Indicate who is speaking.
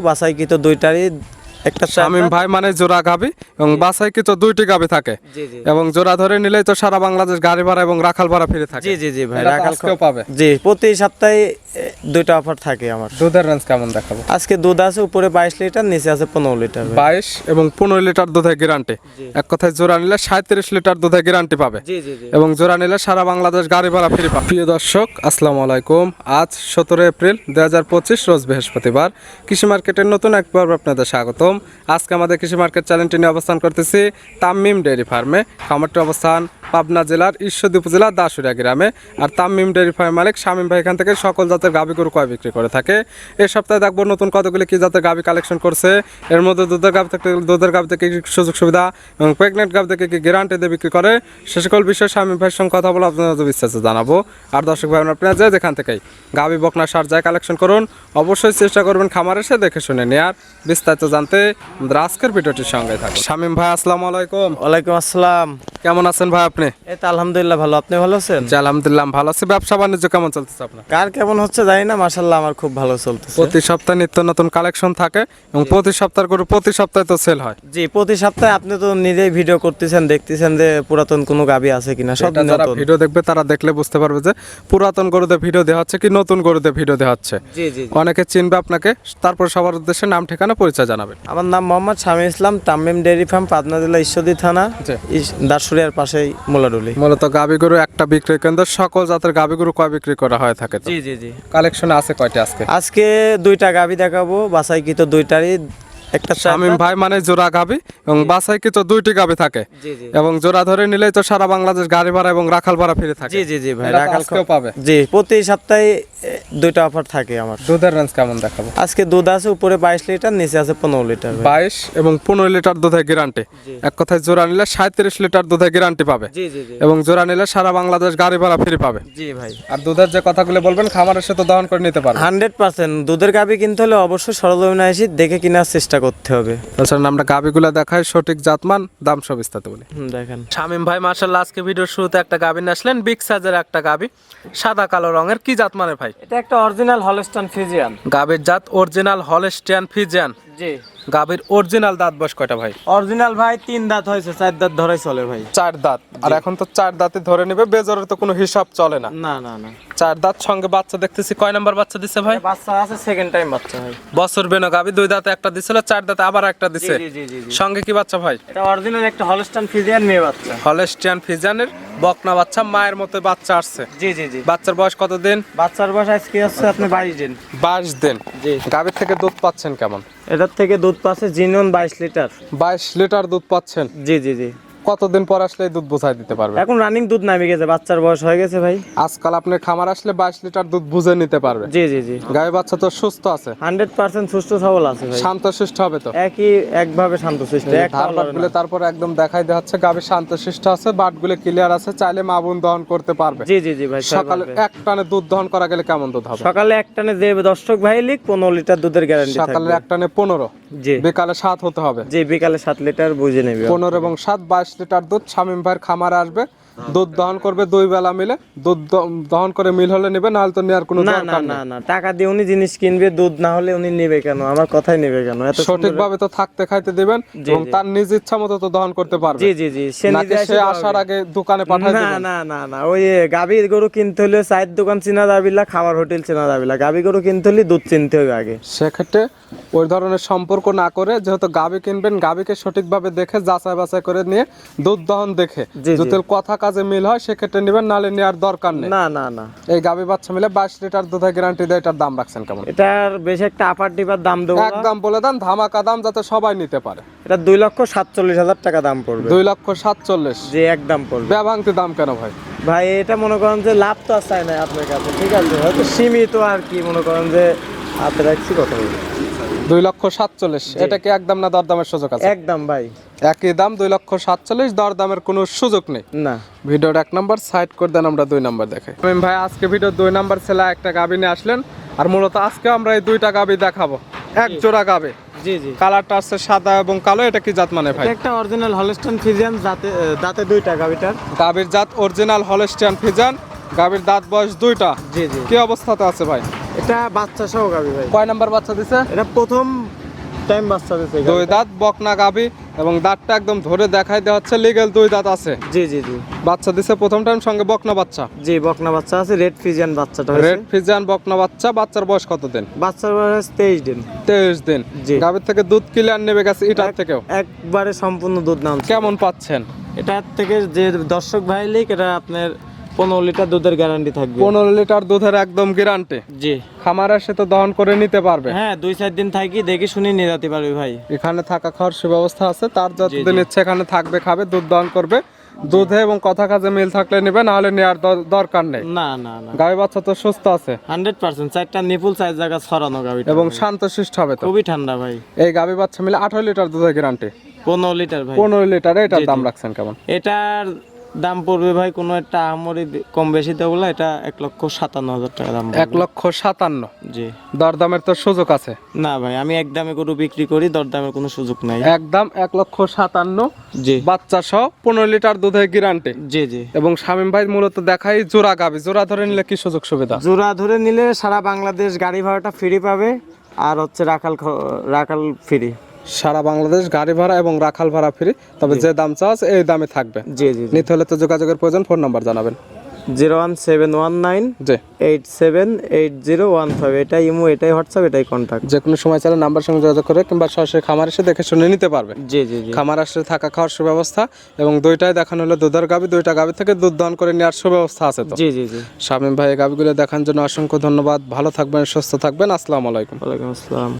Speaker 1: বাসাইকৃত দুইটারই একটা
Speaker 2: শামিম ভাই মানে জোড়া গাবি এবং বাসায় কিছু দুইটি গাবি থাকে। এবং জোড়া ধরে নিলে তো সারা বাংলাদেশ গাড়ি ভাড়া এবং রাখাল ভাড়া ফিরে থাকে।
Speaker 1: জি জি জি ভাই রাখাল
Speaker 2: আজকেও পাবে।
Speaker 1: জি প্রতি সপ্তাহে দুইটা অফার থাকে আমার।
Speaker 2: দুধের রেঞ্জ কেমন দেখাবো?
Speaker 1: আজকে দুধ আছে উপরে বাইশ লিটার নিচে আছে পনেরো লিটার
Speaker 2: বাইশ এবং পনেরো লিটার দুধের গ্যারান্টি এক কথায় জোড়া নিলে সাঁত্রিশ লিটার দুধের গ্যারান্টি পাবে। এবং জোড়া নিলে সারা বাংলাদেশ গাড়ি ভাড়া ফিরে পাবে। প্রিয় দর্শক আসসালামু আলাইকুম। আজ সতেরো এপ্রিল দুই হাজার পঁচিশ রোজ বৃহস্পতিবার। কৃষি মার্কেটের নতুন এক পর্ব আপনাদের স্বাগতম আজকে আমাদের কৃষি মার্কেট চ্যানেলটি নিয়ে অবস্থান করতেছি তামিম ডেয়ারি ফার্মে। খামারটি অবস্থান পাবনা জেলার ঈশ্বরদী উপজেলা দাসুরিয়া গ্রামে। আর তামিম ডেয়ারি ফার্ম মালিক শামীম ভাই এখান থেকে সকল জাতের গাভী গরু কয় বিক্রি করে থাকে। এই সপ্তাহে দেখব নতুন কতগুলি কি জাতের গাভী কালেকশন করছে। এর মধ্যে দুধের গাভী থেকে দুধের গাভী থেকে সুযোগ সুবিধা এবং প্রেগনেন্ট গাভী থেকে কি গ্যারান্টি দিয়ে বিক্রি করে? সে সকল বিষয়ে শামীম ভাইয়ের সঙ্গে কথা বলে আপনাদের বিস্তারিত জানাব। আর দর্শক ভাই আপনারা যে যেখান থেকেই গাভী বকনা সার যায় কালেকশন করুন, অবশ্যই চেষ্টা করবেন খামার এসে দেখে শুনে নেয়ার। বিস্তারিত জানতে আমাদের আজকের ভিডিওটির সঙ্গে থাকুন। শামীম ভাই আসসালামু আলাইকুম।
Speaker 1: ওয়ালাইকুম আসসালাম।
Speaker 2: কেমন আছেন ভাই আপনি?
Speaker 1: এই তো আলহামদুলিল্লাহ ভালো। আপনি ভালো আছেন?
Speaker 2: জি আলহামদুলিল্লাহ ভালো আছি। ব্যবসা বাণিজ্য কেমন চলতেছে আপনার?
Speaker 1: কার কেমন হচ্ছে জানি না মাশাল্লাহ আমার খুব ভালো চলতেছে।
Speaker 2: প্রতি সপ্তাহে নিত্য নতুন কালেকশন থাকে এবং প্রতি সপ্তাহ করে প্রতি সপ্তাহে তো সেল হয়।
Speaker 1: জি প্রতি সপ্তাহে আপনি তো নিজেই ভিডিও করতেছেন দেখতেছেন যে পুরাতন কোনো গাবি আছে কিনা সব
Speaker 2: যারা
Speaker 1: নতুন।
Speaker 2: ভিডিও দেখবে তারা দেখলে বুঝতে পারবে যে পুরাতন গরুদের ভিডিও দেওয়া হচ্ছে কি নতুন গরুদের ভিডিও দেওয়া হচ্ছে।
Speaker 1: জি জি
Speaker 2: অনেকে চিনবে আপনাকে তারপর সবার উদ্দেশ্যে নাম ঠিকানা পরিচয় জানাবেন।
Speaker 1: আমার নাম মোহাম্মদ শামী ইসলাম তামিম ডেয়ারি ফার্ম পাবনা জেলা ঈশ্বরদী থানা
Speaker 2: জি।
Speaker 1: দাসুরিয়ার পাশেই মোলাডুলি।
Speaker 2: মূলত গাবি গরু একটা বিক্রয় কেন্দ্র সকল জাতের গাবি গরু কয় বিক্রি করা হয় থাকে তো?
Speaker 1: জি জি জি।
Speaker 2: কালেকশন আছে কয়টা আজকে?
Speaker 1: আজকে দুইটা গাবি দেখাবো বাসাইকৃত দুইটারই। একটা
Speaker 2: শামিম ভাই মানে জোড়া গাবি এবং বাসায় কিছু দুইটি গাবি থাকে? এবং জোড়া ধরে নিলেই তো সারা বাংলাদেশ গাড়ি ভাড়া এবং রাখাল ভাড়া ফিরে থাকে।
Speaker 1: জি জি জি ভাই রাখাল
Speaker 2: পাবে।
Speaker 1: জি প্রতি সপ্তাহে দুইটা অফার থাকে আমার।
Speaker 2: দুধের রেঞ্জ কেমন দেখাবো?
Speaker 1: আজকে দুধ আছে উপরে বাইশ লিটার নিচে আছে পনেরো লিটার।
Speaker 2: বাইশ এবং পনেরো লিটার দুধের গ্যারান্টি এক কথায় জোড়া নিলে সাঁত্রিশ লিটার দুধের গ্যারান্টি পাবে।
Speaker 1: জি জি জি।
Speaker 2: এবং জোড়া নিলে সারা বাংলাদেশ গাড়ি ভাড়া ফ্রি পাবে।
Speaker 1: জি ভাই।
Speaker 2: আর দুধের যে কথাগুলো বলবেন খামারের সাথে দহন করে নিতে পারবে।
Speaker 1: Hundred percent. দুধের গাবি কিনতে হলে অবশ্যই সরজমিনে এসে দেখে কেনার চেষ্টা করতে হবে।
Speaker 2: তাছাড়া আমরা গাবিগুলো দেখায় সঠিক জাতমান দাম সব ইস্তাতে বলি।
Speaker 1: দেখেন।
Speaker 2: শামিম ভাই মার্শাল্লাহ আজকে ভিডিও শুরুতে একটা গাভি নাসলেন আসলেন বিগ সাইজের একটা গাবি সাদা কালো রঙের কি জাত মানে ভাই?
Speaker 1: এটা একটা অরিজিনাল হলস্টান ফিজিয়ান
Speaker 2: গাবির জাত অরিজিনাল হলস্টান ফিজিয়ান
Speaker 1: জি।
Speaker 2: গাবির অরিজিনাল দাঁত বয়স কয়টা ভাই?
Speaker 1: অরিজিনাল ভাই তিন দাঁত হয়েছে চার দাঁত ধরাই চলে ভাই।
Speaker 2: চার দাঁত। আর এখন তো চার দাঁতে ধরে নেবে বেজরের তো কোনো হিসাব চলে না।
Speaker 1: না না না।
Speaker 2: চার দাঁত সঙ্গে বাচ্চা দেখতেছি কয় নাম্বার বাচ্চা দিছে ভাই?
Speaker 1: বাচ্চা আছে সেকেন্ড টাইম বাচ্চা ভাই।
Speaker 2: বছর বেনো গাবি দুই দাঁতে একটা দিছিল চার দাঁতে আবার একটা দিছে। সঙ্গে কি বাচ্চা ভাই?
Speaker 1: এটা অরিজিনাল একটা হলস্টান ফিজিয়ান মেয়ে বাচ্চা।
Speaker 2: হলেস্টিয়ান ফিজানের বকনা বাচ্চা মায়ের মতো বাচ্চা আসছে।
Speaker 1: জি জি জি।
Speaker 2: বাচ্চার বয়স কতদিন?
Speaker 1: বাচ্চার বয়স আজকে হচ্ছে আপনি বাইশ দিন।
Speaker 2: বাইশ দিন।
Speaker 1: জি।
Speaker 2: গাভীর থেকে দুধ পাচ্ছেন কেমন?
Speaker 1: এটার থেকে দুধ পাচ্ছে জিনন বাইশ লিটার।
Speaker 2: বাইশ লিটার দুধ পাচ্ছেন।
Speaker 1: জি জি জি।
Speaker 2: কতদিন পর আসলে দুধ বোঝাই দিতে পারবে?
Speaker 1: এখন রানিং দুধ নামে গেছে বাচ্চার বয়স হয়ে গেছে ভাই।
Speaker 2: আজকাল আপনার খামার আসলে বাইশ লিটার দুধ বুঝে নিতে পারবে।
Speaker 1: জি জি জি।
Speaker 2: গায়ে বাচ্চা তো সুস্থ আছে।
Speaker 1: হান্ড্রেড পার্সেন্ট সুস্থ সবল আছে ভাই।
Speaker 2: শান্ত শিষ্ট হবে তো?
Speaker 1: একই একভাবে শান্ত একটা
Speaker 2: ধার বাটগুলো তারপর একদম দেখাই দেওয়া হচ্ছে গাভী শান্ত শিষ্ট আছে বাটগুলো ক্লিয়ার আছে চাইলে মা বোন দহন করতে পারবে।
Speaker 1: জি জি জি ভাই
Speaker 2: সকালে এক টানে দুধ দহন করা গেলে কেমন দুধ হবে?
Speaker 1: সকালে এক টানে যে দর্শক ভাই লিখ পনেরো লিটার দুধের গ্যারান্টি
Speaker 2: সকালে এক টানে পনেরো।
Speaker 1: জি
Speaker 2: বিকালে সাত হতে হবে।
Speaker 1: জি বিকালে সাত লিটার বুঝে নেবে।
Speaker 2: পনেরো এবং সাত বাইশ লিটার দুধ শামিম ভাইয়ের খামার আসবে। দুধ দহন করবে দুই বেলা মিলে। দুধ দহন করে মিল হলে নেবে নাহলে তো নেওয়ার কোনো
Speaker 1: না না না না টাকা দিয়ে উনি জিনিস কিনবে দুধ না হলে উনি নেবে কেন? আমার কথাই নেবে কেন? এত
Speaker 2: সঠিকভাবে তো থাকতে খাইতে দিবেন এবং তার নিজ ইচ্ছা মতো তো দহন করতে পারবে।
Speaker 1: জি জি জি সে নিজে
Speaker 2: সে আসার আগে দোকানে পাঠায়
Speaker 1: না না না না ওই গাভীর গরু কিনতে হলে চায়ের দোকান চেনা যাবিলা খাবার হোটেল চেনা যাবিলা গাভী গরু কিনতে হলে দুধ চিনতে হবে আগে।
Speaker 2: সেক্ষেত্রে ওই ধরনের সম্পর্ক না করে যেহেতু গাবি কিনবেন গাবিকে সঠিকভাবে দেখে যাচাই বাছাই করে নিয়ে দুধ দহন দেখে। যদি কথা কাজে মিল হয় সেক্ষেত্রে নেবেন নাহলে নেওয়ার দরকার নেই।
Speaker 1: না না না।
Speaker 2: এই গাবি বাচ্চা মিলে বাইশ লিটার দুধের গ্যারান্টি দেয় এটার দাম রাখছেন কেমন?
Speaker 1: এটার বেশ একটা আপার ডিপার দাম দেবো
Speaker 2: একদম বলে দেন ধামাকা দাম যাতে সবাই নিতে পারে।
Speaker 1: এটা দুই লক্ষ সাতচল্লিশ হাজার টাকা দাম পড়বে।
Speaker 2: দুই লক্ষ সাতচল্লিশ।
Speaker 1: যে একদম পড়বে।
Speaker 2: ব্যভাংতি দাম কেন ভাই?
Speaker 1: ভাই এটা মনে করেন যে লাভ তো আর চাই না আপনার কাছে ঠিক আছে? হয়তো সীমিত আর কি মনে করেন যে হাতে রাখছি কথা বলব
Speaker 2: দুই লক্ষ সাতচল্লিশ এটা কি একদম না দরদামের সুযোগ আছে?
Speaker 1: একদম ভাই।
Speaker 2: একই দাম দুই লক্ষ সাতচল্লিশ দরদামের কোনো সুযোগ নেই।
Speaker 1: না।
Speaker 2: ভিডিওর এক নম্বর সাইড করে দেন আমরা দুই নম্বর দেখাই। আমি ভাই আজকে ভিডিও দুই নম্বর ছেলে একটা গাবি নিয়ে আসলেন আর মূলত আজকে আমরা এই দুইটা গাবি দেখাবো। এক জোড়া গাবি।
Speaker 1: জি জি।
Speaker 2: কালারটা আছে সাদা এবং কালো এটা কি জাত মানে ভাই?
Speaker 1: একটা অরিজিনাল ফিজিয়ান দাঁতে দাঁতে দুইটা
Speaker 2: গাবির জাত অরিজিনাল গাবির দাঁত বয়স দুইটা।
Speaker 1: জি জি।
Speaker 2: কি অবস্থাতে আছে ভাই?
Speaker 1: এটা এটা বাচ্চা সহ গাবি ভাই।
Speaker 2: কয় নাম্বার বাচ্চা দিছে?
Speaker 1: এটা প্রথম টাইম বাচ্চা এই
Speaker 2: দুই দাঁত বকনা গাবি এবং দাঁতটা একদম ধরে দেখাই দেওয়া হচ্ছে লিগেল দুই দাঁত আছে।
Speaker 1: জি জি জি।
Speaker 2: বাচ্চা দিছে প্রথম টাইম সঙ্গে বকনা বাচ্চা।
Speaker 1: জি বকনা বাচ্চা আছে রেড ফিজিয়ান বাচ্চাটা
Speaker 2: রেড ফিজিয়ান বকনা বাচ্চা বাচ্চার বয়স কত দিন
Speaker 1: বাচ্চার বয়স তেইশ দিন।
Speaker 2: তেইশ দিন।
Speaker 1: জি।
Speaker 2: গাবির থেকে দুধ ক্লিয়ার নেবে গেছে এটার থেকেও।
Speaker 1: একবারে সম্পূর্ণ দুধ নাম
Speaker 2: কেমন পাচ্ছেন?
Speaker 1: এটার থেকে যে দর্শক ভাই লিক এটা আপনার পনেরো লিটার দুধের গ্যারান্টি থাকবে।
Speaker 2: পনেরো লিটার দুধের একদম গ্যারান্টি
Speaker 1: জি।
Speaker 2: খামার এসে তো দহন করে নিতে পারবে?
Speaker 1: হ্যাঁ দুই চার দিন থাকি দেখে শুনে নিয়ে যেতে পারবে ভাই।
Speaker 2: এখানে থাকা খাওয়ার সুব্যবস্থা আছে তার যতদিন ইচ্ছে এখানে থাকবে খাবে দুধ দহন করবে। দুধে এবং কথা কাজে মিল থাকলে নেবে না হলে নেওয়ার দর- দরকার নেই।
Speaker 1: না না না।
Speaker 2: গাই বাচ্চা তো সুস্থ আছে।
Speaker 1: হান্ড্রেড পার্সেন্ট চারটা নিপুল চার জায়গা ছড়ানো গাবি
Speaker 2: এবং শান্তশিষ্ট হবে তো।
Speaker 1: খুবই ঠান্ডা ভাই।
Speaker 2: এই গাবি বাচ্চা মিলে আঠারো লিটার দুধের গ্যারান্টি
Speaker 1: পনেরো লিটার ভাই।
Speaker 2: পনেরো লিটার এটার দাম রাখছেন কেমন?
Speaker 1: এটার দাম পড়বে ভাই কোনো একটা আমরি কম বেশি দেবো এটা এক লক্ষ সাতান্ন হাজার টাকা দাম
Speaker 2: এক লক্ষ সাতান্ন?
Speaker 1: জি।
Speaker 2: দরদামের তো সুযোগ আছে?
Speaker 1: না ভাই আমি এক দামে গরু বিক্রি করি দরদামের কোনো সুযোগ নাই।
Speaker 2: একদম এক লক্ষ সাতান্ন
Speaker 1: জি।
Speaker 2: বাচ্চা সহ পনেরো লিটার দুধের গ্যারান্টি
Speaker 1: জি জি।
Speaker 2: এবং শামীম ভাই মূলত দেখাই জোড়া গাবি। জোড়া ধরে নিলে কি সুযোগ সুবিধা?
Speaker 1: জোড়া ধরে নিলে সারা বাংলাদেশ গাড়ি ভাড়াটা ফ্রি পাবে আর হচ্ছে রাখাল রাখাল ফ্রি
Speaker 2: সারা বাংলাদেশ গাড়ি ভাড়া এবং রাখাল ভাড়া ফ্রি তবে যে দাম চাওয়া আছে এই দামে থাকবে।
Speaker 1: জি জি
Speaker 2: নিতে হলে তো যোগাযোগের প্রয়োজন ফোন নাম্বার জানাবেন।
Speaker 1: Zero one seven one nine
Speaker 2: জি।
Speaker 1: Eight seven eight zero one five এটাই ইমো এটাই হোয়াটসঅ্যাপ এটাই কন্ট্যাক্ট
Speaker 2: যে কোনো সময় চাইলে নাম্বার সঙ্গে যোগাযোগ করে কিংবা সরাসরি খামার এসে দেখে শুনে নিতে পারবে।
Speaker 1: জি জি জি।
Speaker 2: খামার আসলে থাকা খাওয়ার সুব্যবস্থা এবং দুইটাই দেখানো হলো দুধের গাবি দুইটা গাবি থেকে দুধ দান করে নেওয়ার সুব্যবস্থা আছে তো।
Speaker 1: জি জি জি।
Speaker 2: শামীম ভাই গাবিগুলো দেখার জন্য অসংখ্য ধন্যবাদ। ভালো থাকবেন সুস্থ থাকবেন। আসসালামু আলাইকুম।
Speaker 1: ওয়ালাইকুম আসসালাম।